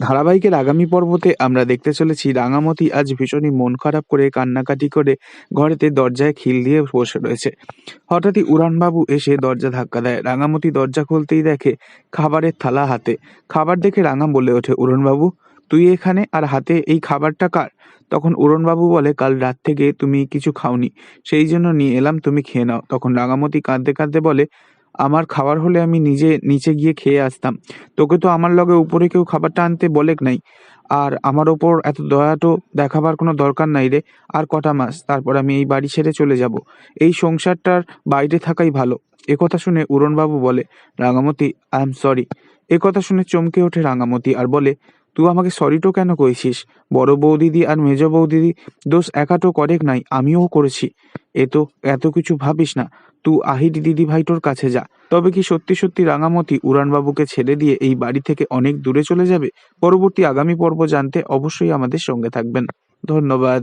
ধারাবাহিকের আগামী পর্বতে আমরা দেখতে চলেছি রাঙামতি আজ ভীষণই মন খারাপ করে, কান্নাকাটি করে ঘরেতে দরজায় খিল দিয়ে বসে রয়েছে। হঠাৎই উড়ানবাবু এসে দরজা ধাক্কা দেয়। রাঙামতি দরজা খুলতেই দেখে খাবারের থালা হাতে। খাবার দেখে রাঙা বলে ওঠে, উড়নবাবু, তুই এখানে আর হাতে এই খাবারটা কার? তখন উড়নবাবু বলে, কাল রাত থেকে তুমি কিছু খাওনি, সেই জন্য নিয়ে এলাম, তুমি খেয়ে নাও। তখন রাঙামতি কাঁদতে কাঁদতে বলে আমার খাবার হলে আমি নিজে, নিচে গিয়ে খেয়ে আসতাম। তোকে তো আমার লগে উপরে কেউ খাবারটা আনতে বলেক নাই। আর আমার ওপর এত দয়া তো দেখাবার কোনো দরকার নাই রে। আর কটা মাস? তারপর আমি এই বাড়ি ছেড়ে চলে যাব। এই সংসারটার বাইরে থাকাই ভালো। একথা শুনে উড়নবাবু বলে, রাঙামতি, আই এম সরি। একথা শুনে চমকে ওঠে রাঙামতি আর বলে তুই আমাকে সরিটো কেন কইছিস? বড় বৌদিদি আর মেজ বৌদিদি দোষ একাটো করেক নাই, আমিও করেছি। এ তো এত কিছু ভাবিস না। তুই আহিরি দিদি ভাইটোর কাছে যা। তবে কি সত্যি সত্যি রাঙামতি উড়ানবাবুকে ছেড়ে দিয়ে এই বাড়ি থেকে অনেক দূরে চলে যাবে? পরবর্তী আগামী পর্ব জানতে অবশ্যই আমাদের সঙ্গে থাকবেন। ধন্যবাদ।